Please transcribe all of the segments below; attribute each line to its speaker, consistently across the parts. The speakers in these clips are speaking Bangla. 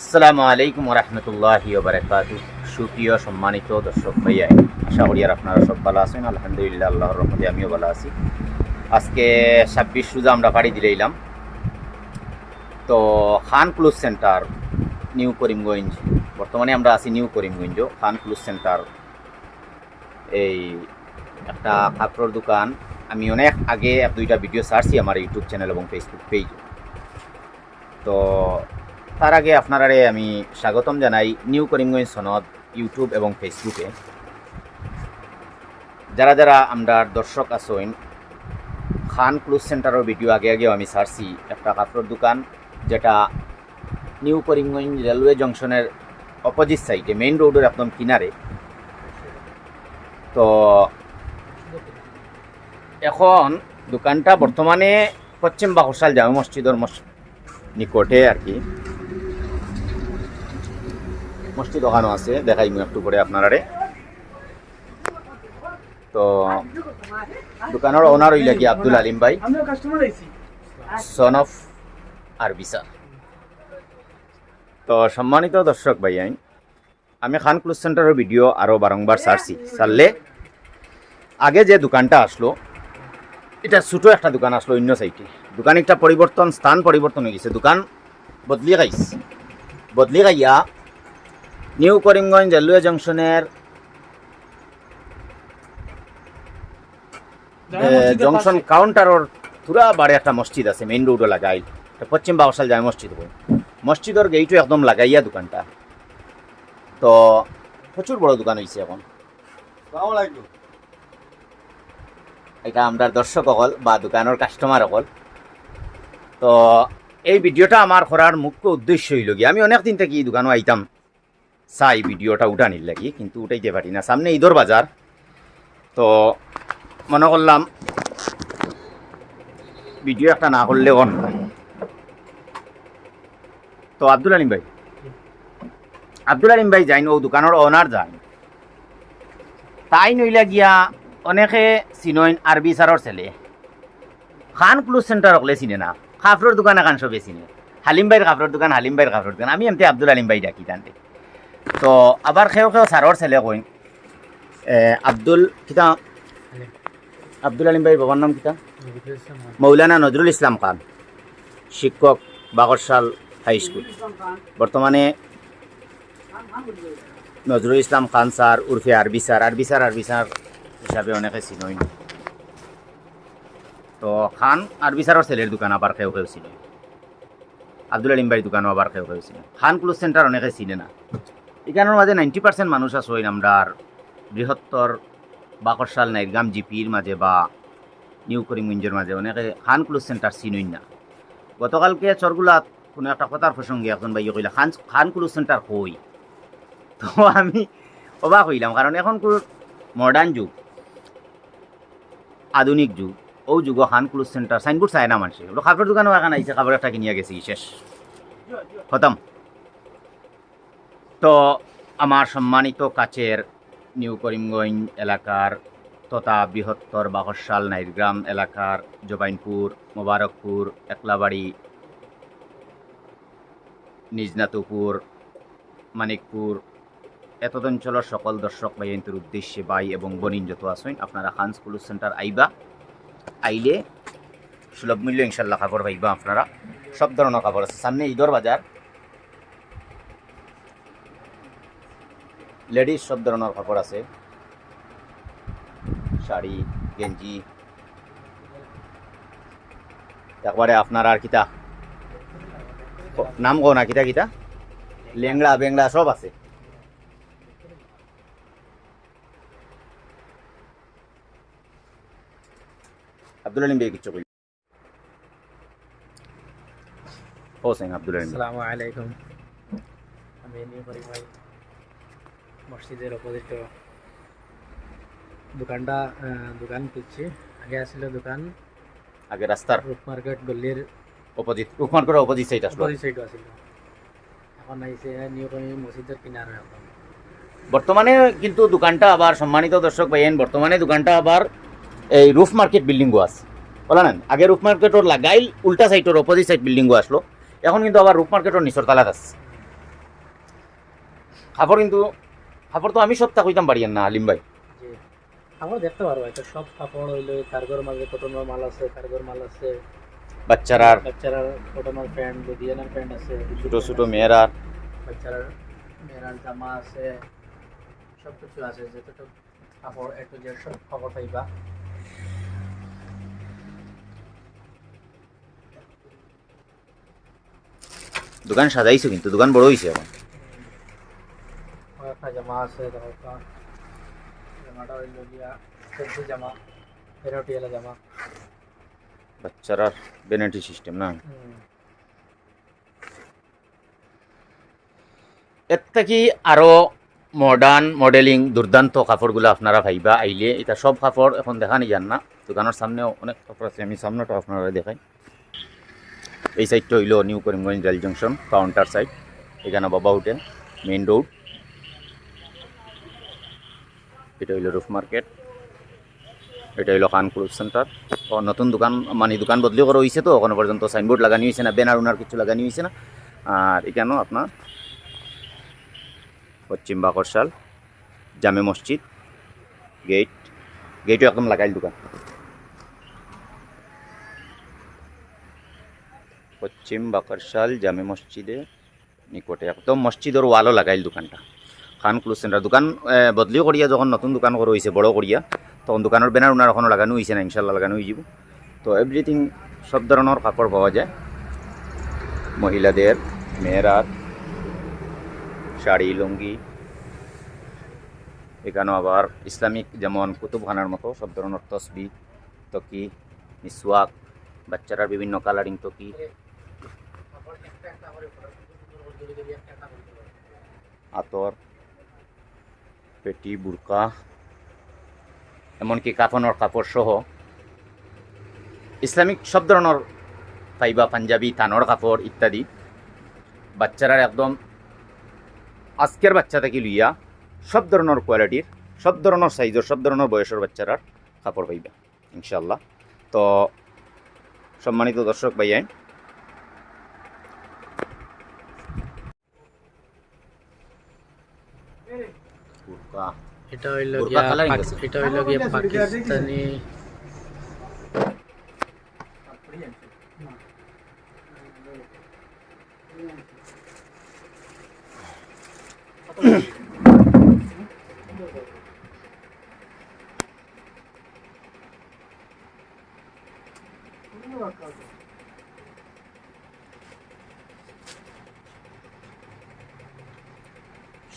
Speaker 1: আসসালামু আলাইকুম রহমতুল্লাহি বারকাত সুপ্রিয় সম্মানিত দর্শক ভাইয়া, আশা করি আর আপনারা সব ভালো আছেন। আলহামদুলিল্লাহ, আল্লাহর রহমতে আমিও ভালো আছি। আজকে ছাব্বিশ রোজা আমরা পাড়ি দিলাম তো Khan clothes centre, new Karimganj, বর্তমানে আমরা আছি new Karimganj. Khan clothes centre, এই একটা কাপড়ের দোকান। আমি অনেক আগে দুইটা ভিডিও ছাড়ছি আমার ইউটিউব চ্যানেল এবং ফেসবুক পেজ তো তার আগে আপনারারে আমি স্বাগতম জানাই নিউ করিমগঞ্জ সনদ ইউটিউব এবং ফেসবুকে। যারা যারা আমরা দর্শক আছেন, খান ক্লুজ সেন্টারের ভিডিও আগে আগেও আমি ছাড়ছি একটা কাপড়ের দোকান যেটা নিউ করিমগঞ্জ রেলওয়ে জংশনের অপোজিট সাইডে মেইন রোডের একদম কিনারে। তো এখন দোকানটা বর্তমানে পশ্চিম বাকশাল জামে মসজিদের মস- নিকটে আর কি। মসজিদ ওখানে আছে দেখাই আমি একটু পরে আপনারারে। তো দোকানের ওনার হইলে কি আব্দুল আলিম ভাই
Speaker 2: আমিও কাস্টমার আইছি
Speaker 1: সন অফ আরবিসা তো সম্মানিত দর্শক ভাই আইন আমি খান ক্লুজ সেন্টারের ভিডিও আরও বারংবার ছাড়ছি। ছাড়লে আগে যে দোকানটা আসলো এটা ছোটো একটা দোকান আসলো অন্য সাইডে দোকান একটা পরিবর্তন স্থান পরিবর্তন হয়ে গেছে। দোকান বদলি গাইস বদলি গাইয়া নিউ করিমগঞ্জ রেলওয়ে জংশনের এ, জংশন কাউন্টারর পুরা বাড়ি একটা মসজিদ আছে মেইন রোডও লাগাই পশ্চিম বাগসাল যায় মসজিদ কই মসজিদের গেইটও একদম লাগাইয়া দোকানটা। তো প্রচুর বড় দোকান হয়েছে এখন। এটা আমরা দর্শক অকল বা দোকানের কাস্টমার অকল। তো এই ভিডিওটা আমার করার মুখ্য উদ্দেশ্য হইল কি আমি অনেক দিন থেকে এই দোকানও আইতাম। চাই ভিডিওটা উঠানির লাগি, কিন্তু উঠাইতে পারি না। সামনে ঈদর বাজার। তো মনে করলাম, ভিডিও একটা না করলে অন তো আব্দুল আলিম ভাই? আব্দুল আলিম ভাই যাইন, ও দোকানের ওনার যান তাই নইলা গিয়া অনেকে চিনইন আরবি সারর ছেলে। খান ক্লুজ সেন্টার হকলে চিনে না। কাপড়ের দোকান এখন সবে চিনে। হালিম ভাইয়ের কাপড়ের দোকান, হালিম ভাইয়ের কাপড়ের দোকান। আমি এমতে আব্দুল আলিম ভাই ডাকি তান্তে। তো আবার খেয়েও খেয়েও সারর ছেলে কইন। আব্দুল কিতা? আব্দুল আলিম ভাই বাবার নাম কিতা? মৌলানা নজরুল ইসলাম খান শিক্ষক বাগরশাল হাই স্কুল বর্তমানে নজরুল ইসলাম খান স্যার উর্ফে আরবি স্যার। আরবি স্যার আরবি স্যার হিসাবে অনেকে চিনই তো খান আরবি স্যারের ছেলের দোকান আবার কেউ কেউ চিনে। আব্দুল আলিম ভাইয়ের দোকানও আবার কেউ চিনে। খান ক্লোজ সেন্টার অনেকে চিনে না। এখানের মাঝে নাইনটি পার্সেন্ট মানুষ আছে ওই আমরার বৃহত্তর বাকরশাল নাইরগাম জিপির মাঝে বা নিউ করিমগঞ্জের মাঝে। অনেকে খান ক্লোজ সেন্টার চিনই না। গতকালকে চরগুলা কোনো একটা কথার প্রসঙ্গে একজন ভাই কইলা, খান খান ক্লোজ সেন্টার কই? তো আমি অবাক হইলাম, কারণ এখন মডার্ন যুগ, আধুনিক যুগ, ও যুগ খান ক্লোজ সেন্টার সাইনবোর্ড চায় না মানুষে। ওগুলো কাপড়ের দোকানও এখানে আইছে কাপড় একটা কিনিয়া গেছি, শেষ। খতম। তো আমার সম্মানিত কাছের নিউ করিমগঞ্জ এলাকার তথা বৃহত্তর বাকশাল নাইরগ্রাম এলাকার জবাইনপুর, মোবারকপুর, একলাবাড়ি নিজনাতুপুর মানিকপুর এত অঞ্চলের সকল দর্শক ভাইয়ের উদ্দেশ্যে বাই এবং বনিন যত আসেন আপনারা খান স্কুল সেন্টার আইবা, আইলে সুলভ মূল্য ইনশাল্লাহ কাপড় পাইবা আপনারা। সব ধরনের কাপড় আছে। সামনে ঈদর বাজার। লেডিস সব ধরনের কাপড় আছে। শাড়ি, গেঞ্জি। একবারে আপনার আর কিতা? নাম কো না কিতা কিতা? লেংড়া বেংড়া সব আছে। আব্দুল আলিম বে কিচ্ছু কইল। হোসেন আব্দুল আলিম
Speaker 2: আসসালামু আলাইকুম। আমি নিউ ভাই। মসজিদের অপোজিট দোকানটা দোকান খুঁজছি আগে আসছিল দোকান
Speaker 1: আগে রাস্তার
Speaker 2: রূপ মার্কেট গল্লির
Speaker 1: অপোজিট রুকমান করে অপোজিট সাইড আসলো।
Speaker 2: অপোজিট সাইড আসছিল এখন আইসে নিউ কমি মসজিদের কিনারে এখন।
Speaker 1: বর্তমানে কিন্তু দোকানটা আবার সম্মানিত দর্শক ভাইয়েন বর্তমানে দোকানটা আবার এই রুফ মার্কেট বিল্ডিংও আছে। বলা না আগে রুফ মার্কেটর লাগাইল উল্টা সাইডের অপোজিট সাইড বিল্ডিংও আসলো। এখন কিন্তু আবার রুফ মার্কেটর নিচর তালাত আছে। কাপড় কিন্তু কাপড় তো আমি সপ্তাহ কইতাম পারি না আলিম ভাই।
Speaker 2: কাপড় দেখতে পারব এটা সব কাপড় হইল কার্গোর মাঝে কটনের মাল আছে কার্গোর মাল আছে।
Speaker 1: বাচ্চারা
Speaker 2: বাচ্চারা কটনের প্যান্ট লুধিয়ানার প্যান্ট আছে
Speaker 1: ছোট ছোট মেয়েরা
Speaker 2: বাচ্চারা মেয়েরার জামা আছে সব কিছু আছে যেটা কাপড় একটু যে সব কাপড় পাইবা।
Speaker 1: দোকান সাজাইছো কিন্তু দোকান বড় হয়েছে এখন।
Speaker 2: জামা আছে দেখো
Speaker 1: মডার্ন মডেলিং দুর্দান্ত কাপড়গুলো আপনারা ভাইবা আইলে এটা সব কাপড় এখন দেখা নি যান না দোকানের সামনেও অনেক কাপড় আছে আমি সামনেটা আপনারা দেখাই এই সাইডটা হইল new Karimganj rail junction counter side এখানে বাবা হোটেল মেইন রোড এটা হইল রুফ মার্কেট এটা হইল খান ক্লোথ সেন্টার ও নতুন দোকান মানে দোকান বদলি করা হয়েছে তো, এখনও পর্যন্ত সাইনবোর্ড লাগানি হয়েছে না ব্যানার উনার কিছু লাগানি হয়েছে না। আর এখানেও আপনার? পশ্চিম বাকরশাল, জামে মসজিদ গেট গেটও একদম লাগাইল দোকান। পশ্চিম বাকরশাল, জামে মসজিদে, নিকটে একদম মসজিদের ওয়ালও লাগাইল দোকানটা। খান ক্লোথ সেন্টার দোকান বদলিও করিয়া যখন নতুন দোকান করা হয়েছে বড় করিয়া তখন দোকানের ব্যানার উনার এখনও লাগানো হয়েছে না ইনশাল্লাহ লাগানো হয়ে যাব। তো এভরিথিং সব ধরনের কাপড় পাওয়া যায়। মহিলাদের, মেয়েরার, শাড়ি, লুঙ্গি এখানেও আবার ইসলামিক যেমন কুতুবখানার মতো সব ধরনের তসবি তকি মিসওয়াক বাচ্চারা বিভিন্ন কালারিং তকি। আতর পেটি, বুরকা, এমনকি কাফনের কাপড় সহ ইসলামিক সব ধরনের পাইবা পাঞ্জাবি, তানর কাপড় ইত্যাদি। বাচ্চারা একদম আজকের বাচ্চা থেকে লইয়া সব ধরনের কোয়ালিটির, সব ধরনের সাইজের সব ধরনের বয়সের বাচ্চারার কাপড় পাইবা ইনশাল্লাহ তো সম্মানিত দর্শক ভাইয়াই বুরকা
Speaker 2: এটা হইল
Speaker 1: বোরকা
Speaker 2: গিয়া
Speaker 1: coloring
Speaker 2: পাক-
Speaker 1: আছে।
Speaker 2: এটা হইল গিয়া পাকিস্তানি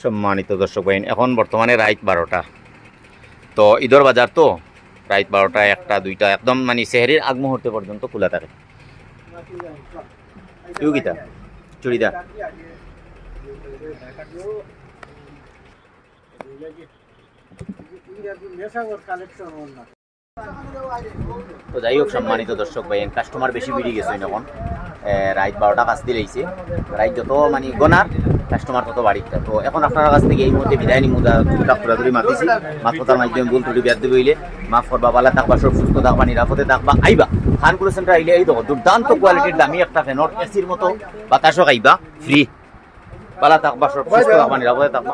Speaker 1: সম্মানিত দর্শক বাহিনী এখন বর্তমানে রাত বারোটা। তো ঈদর বাজার তো রাত বারোটা, একটা, দুইটা, একদম মানে সেহেরির আগ মুহূর্তে পর্যন্ত খোলা থাকে। চুড়িদার? তো যাই হোক, সম্মানিত দর্শক ভাইয়েন কাস্টমার বেশি বেড়ে গেছে এখন। রাত বারোটা কাজ দিলেইছে রাত যত মানে গোনার কাস্টমার কত বাড়িটা তো এখন আপনার কাছ থেকে এই মুহূর্তে বিদায় নিমু ঘুরা ঘুরি মাতিছি কথার মাধ্যমে ভুল ত্রুটি বিয়াদ দিবইলে মাফ করবা বালা থাকবা, সব সুস্থ থাকবা, নিরাপদে থাকবা, আইবা। খানগুলো সেন্টার আইলে এই দেখো, দুর্দান্ত কোয়ালিটির দামি একটা ফ্যানর এসির মতো বাতাসও খাইবা ফ্রি বালা থাকবা, সব সুস্থ থাকবা, নিরাপদে থাকবা।